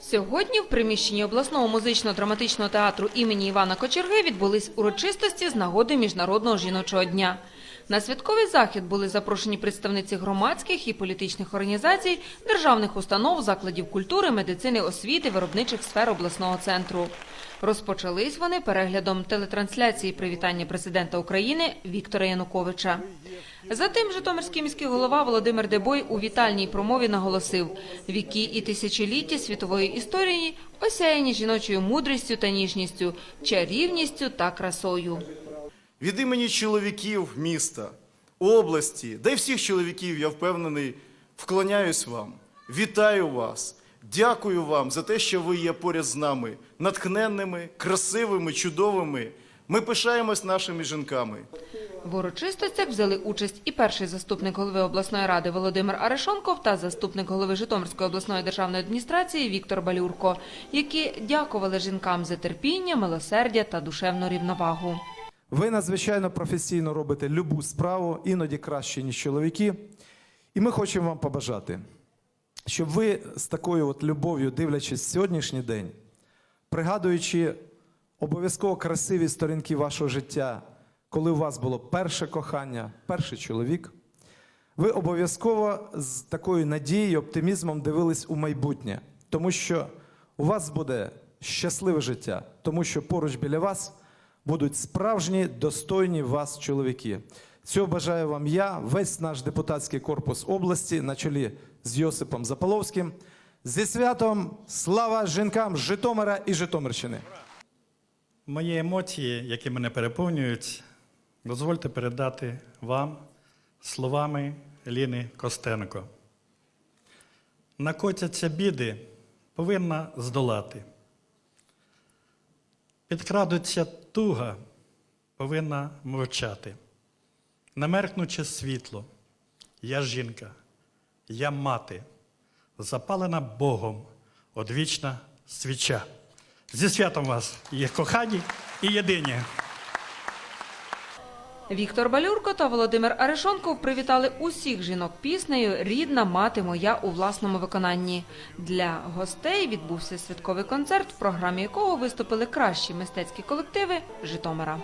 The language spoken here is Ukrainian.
Сьогодні в приміщенні обласного музично-драматичного театру імені Івана Кочерги відбулись урочистості з нагоди Міжнародного жіночого дня. На святковий захід були запрошені представниці громадських і політичних організацій, державних установ, закладів культури, медицини, освіти, виробничих сфер обласного центру. Розпочались вони переглядом телетрансляції привітання президента України Віктора Януковича. Затим Житомирський міський голова Володимир Дебой у вітальній промові наголосив: віки і тисячоліття світової історії осяяні жіночою мудрістю та ніжністю, чарівністю та красою. Від імені чоловіків міста, області, й всіх чоловіків, я впевнений, вклоняюсь вам, вітаю вас, дякую вам за те, що ви є поряд з нами, натхненними, красивими, чудовими. Ми пишаємось нашими жінками. В урочистостях взяли участь і перший заступник голови обласної ради Володимир Арешонков та заступник голови Житомирської обласної державної адміністрації Віктор Балюрко, які дякували жінкам за терпіння, милосердя та душевну рівновагу. Ви надзвичайно професійно робите любу справу, іноді краще, ніж чоловіки. І ми хочемо вам побажати, щоб ви з такою от любов'ю, дивлячись сьогоднішній день, пригадуючи обов'язково красиві сторінки вашого життя, коли у вас було перше кохання, перший чоловік, ви обов'язково з такою надією, оптимізмом дивились у майбутнє, тому що у вас буде щасливе життя, тому що поруч біля вас будуть справжні достойні вас чоловіки. Цього бажаю вам я, весь наш депутатський корпус області на чолі з Йосипом Заполовським. Зі святом слава жінкам Житомира і Житомирщини! Мої емоції, які мене переповнюють, дозвольте передати вам словами Ліни Костенко. Накотяться біди, повинна здолати. Підкрадуться туга, повинна мовчати. Намеркнуче світло, я жінка, я мати, запалена Богом, одвічна свіча. Зі святом вас, є кохані і єдині. Віктор Балюрко та Володимир Арешонков привітали усіх жінок піснею Рідна мати моя у власному виконанні. Для гостей відбувся святковий концерт, в програмі якого виступили кращі мистецькі колективи Житомира.